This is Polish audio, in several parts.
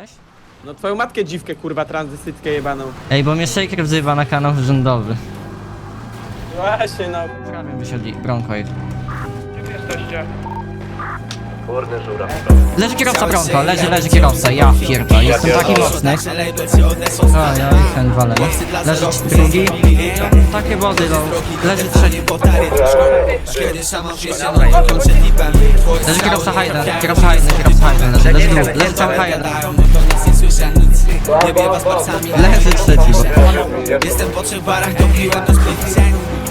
jesteś? No twoją matkę dziwkę, kurwa, transwestytkę jebaną. Ej, bo mnie Shaker wzywa na kanał rządowy. Właśnie, no. Prawie wysiedli, Bronco ich. Leży kierowca Bronco, leży, leży kierowca, ja pierdolę, jestem taki mocny. A, ja ich ten walę. Leży drugi, takie wody, no. Leży trzeci. Leży kierowca Hayden, kierowca Hayden, kierowca Hayden, leży, leży drugi, leży cały Hayden. Leży trzeci, Jestem po trzech barach, dopiłem do splitu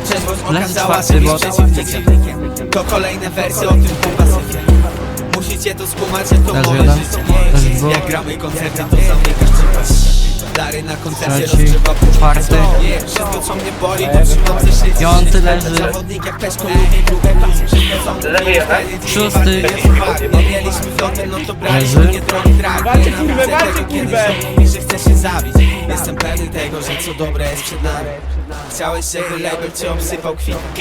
Trzeźwość okazała się być przeciwnikiem. To kolejne wersje o tym kubasyfie Musicie to skumać, że to moje życie. Nie jest. Jak gramy koncerty, to zamykasz czytasz Dary na koncercie Trzeci, rozgrzewa pół czwarty. Nie, wszystko co mnie boli, to trzymam ze Piąty leży. Zawodnik jak peszko lubi grube pasy Przychodzą Szósty. Nie mieliśmy floty, no to braliśmy Leży. nie drogi walcie, tego, kurwę. mi, że chce się zabić Jestem pewny tego, że co dobre jest przed nami Chciałeś, żeby label cię obsypał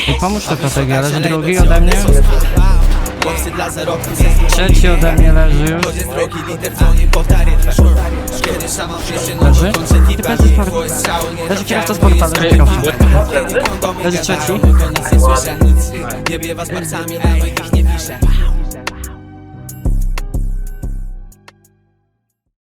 I pomóż to strategia, leży drugi ode mnie. Chłopcy dla zarobku ze Trzeci ode mnie leży już. Chodzę drogi, liter dzwoni po taryfę Kiedy szaman przyjdzie, no Leży. leży kierowca trafiają, sporta, leży trzeci. no nie słyszę Nie biewa z marcami, nawet ich nie piszę